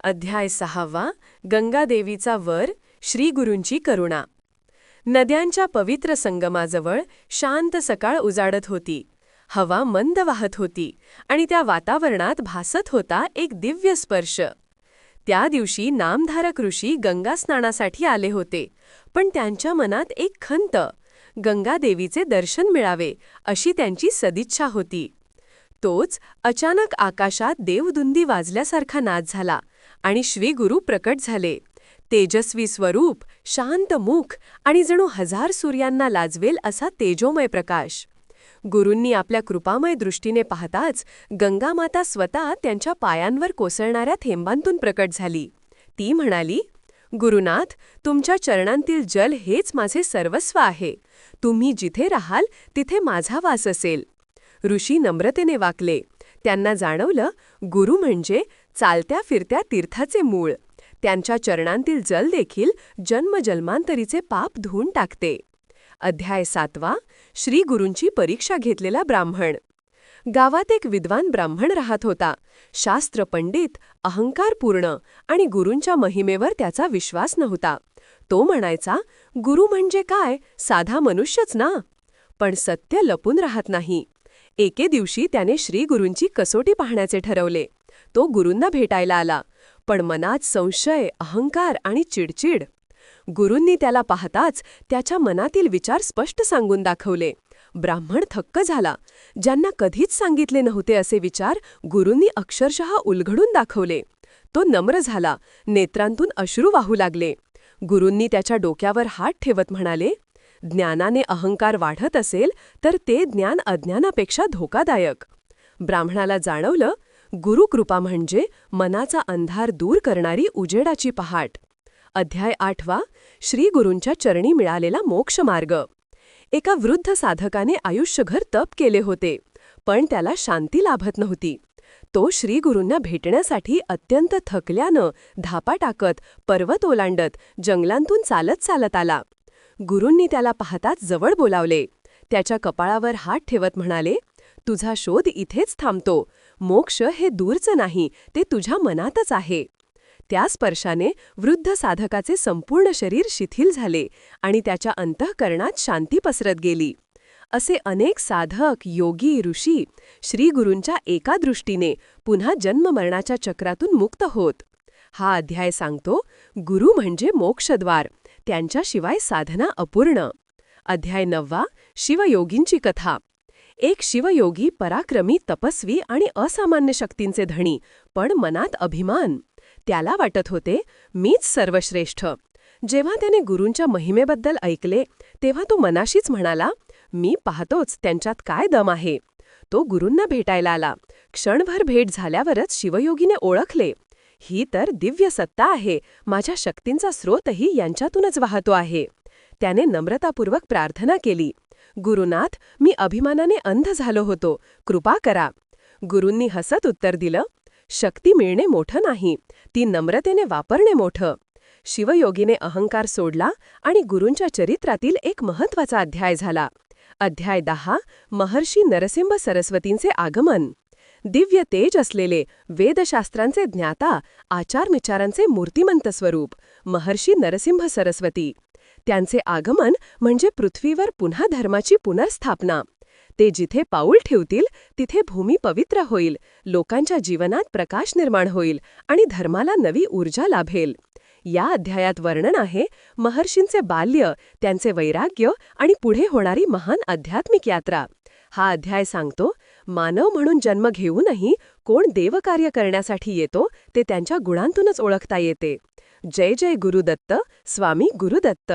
अध्याय सहावा गंगादेवीचा वर श्रीगुरूंची करुणा. नद्यांच्या पवित्र संगमाजवळ शांत सकाळ उजाडत होती. हवा मंद वाहत होती आणि त्या वातावरणात भासत होता एक दिव्य स्पर्श. त्या दिवशी नामधारक ऋषी गंगास्नानासाठी आले होते पण त्यांच्या मनात एक खंत गंगादेवीचे दर्शन मिळावे अशी त्यांची सदिच्छा होती. तोच अचानक आकाशात देवदुंदी वाजल्यासारखा नाद झाला आणि श्रीगुरु प्रकट झाले. तेजस्वी स्वरूप शांत मुख आणि जणू हजार सूर्यांना लाजवेल असा तेजोमय प्रकाश. गुरूंनी आपल्या कृपामय दृष्टीने पाहताच गंगामाता स्वतः त्यांच्या पायांवर कोसळणाऱ्या थेंबांतून प्रकट झाली. ती म्हणाली गुरुनाथ तुमच्या चरणांतील जल हेच माझे सर्वस्व आहे. तुम्ही जिथे राहाल तिथे माझा वास असेल. ऋषी नम्रतेने वाकले. त्यांना जाणवलं गुरु म्हणजे चालत्या फिरत्या तीर्थाचे मूळ. त्यांच्या चरणांतील जल देखील जन्मजन्मांतरीचे पाप धुवून टाकते. अध्याय सातवा. श्रीगुरूंची परीक्षा घेतलेला ब्राह्मण. गावात एक विद्वान ब्राह्मण राहत होता. शास्त्र पंडित अहंकारपूर्ण आणि गुरूंच्या महिमेवर त्याचा विश्वास नव्हता. तो म्हणायचा गुरु म्हणजे काय? साधा मनुष्यच ना? पण सत्य लपून राहत नाही. एके दिवशी त्याने श्रीगुरूंची कसोटी पाहण्याचे ठरवले. तो गुरूंना भेटायला आला. पण मनात संशय अहंकार आणि चिडचिड. गुरूंनी त्याला पाहताच त्याच्या मनातील विचार स्पष्ट सांगून दाखवले. ब्राह्मण थक्क झाला. ज्यांना कधीच सांगितले नव्हते असे विचार गुरूंनी अक्षरशः उलघडून दाखवले. तो नम्र झाला. नेत्रांतून अश्रू वाहू लागले. गुरूंनी त्याच्या डोक्यावर हात ठेवत म्हणाले ज्ञानाने अहंकार वाढत असेल तर ते ज्ञान अज्ञानापेक्षा धोकादायक. ब्राह्मणाला जाणवलं गुरुकृपा म्हणजे मनाचा अंधार दूर करणारी उजेडाची पहाट. अध्याय आठवा श्रीगुरूंच्या चरणी मिळालेला मोक्षमार्ग. एका वृद्ध साधकाने आयुष्यभर तप केले होते पण त्याला शांती लाभत नव्हती. तो श्रीगुरूंना भेटण्यासाठी अत्यंत थकल्यानं धापा टाकत पर्वत ओलांडत जंगलांतून चालत चालत आला. गुरूंनी त्याला पाहताच जवळ बोलावले. त्याच्या कपाळावर हात ठेवत म्हणाले तुझा शोध इथेच थांबतो. मोक्ष हे दूरचं नाही ते तुझ्या मनातच आहे. त्या स्पर्शाने वृद्ध साधकाचे संपूर्ण शरीर शिथिल झाले आणि त्याच्या अंतःकरणात शांती पसरत गेली. असे अनेक साधक योगी ऋषी श्रीगुरूंच्या एका दृष्टीने पुन्हा जन्ममरणाच्या चक्रातून मुक्त होत. हा अध्याय सांगतो गुरु म्हणजे मोक्षद्वार त्यांच्याशिवाय साधना अपूर्ण. अध्याय नववा शिवयोगींची कथा. एक शिवयोगी पराक्रमी तपस्वी आणि असामान्य शक्तींचे धणी पण मनात अभिमान. त्याला वाटत होते मीच सर्वश्रेष्ठ. जेव्हा त्याने गुरूंच्या महिमेबद्दल ऐकले तेव्हा तो मनाशीच म्हणाला मी पाहतोच त्यांच्यात काय दम आहे. तो गुरूंना भेटायला आला. क्षणभर भेट झाल्यावरच शिवयोगीने ओळखले. ही तर दिव्य सत्ता आहे. माझ्या शक्तींचा स्रोतही यांच्यातूनच वाहतो आहे. त्याने नम्रतापूर्वक प्रार्थना केली. गुरुनाथ मी अभिमानाने अंध झालो होतो. कृपा करा. गुरूंनी हसत उत्तर दिलं शक्ती मिळणे मोठं नाही ती नम्रतेने वापरणे मोठं. शिवयोगीने अहंकार सोडला आणि गुरूंच्या चरित्रातील एक महत्त्वाचा अध्याय झाला. अध्याय दहा महर्षी नरसिंह सरस्वतींचे आगमन. दिव्य तेज असलेले वेदशास्त्रांचे ज्ञाता आचारविचारांचे मूर्तिमंत स्वरूप महर्षी नरसिंह सरस्वती. त्यांचे आगमन म्हणजे पृथ्वीवर पुन्हा धर्माची पुनर्स्थापना. ते जिथे पाऊल ठेवतील तिथे भूमी पवित्र होईल लोकांच्या जीवनात प्रकाश निर्माण होईल आणि धर्माला नवी ऊर्जा लाभेल. या अध्यायात वर्णन आहे महर्षींचे बाल्य त्यांचे वैराग्य आणि पुढे होणारी महान आध्यात्मिक यात्रा. हा अध्याय सांगतो मानव म्हणून जन्म घेऊनही कोण देवकार्य करण्यासाठी येतो ते त्यांच्या गुणांतूनच ओळखता येते. जय जय गुरुदत्त स्वामी गुरुदत्त.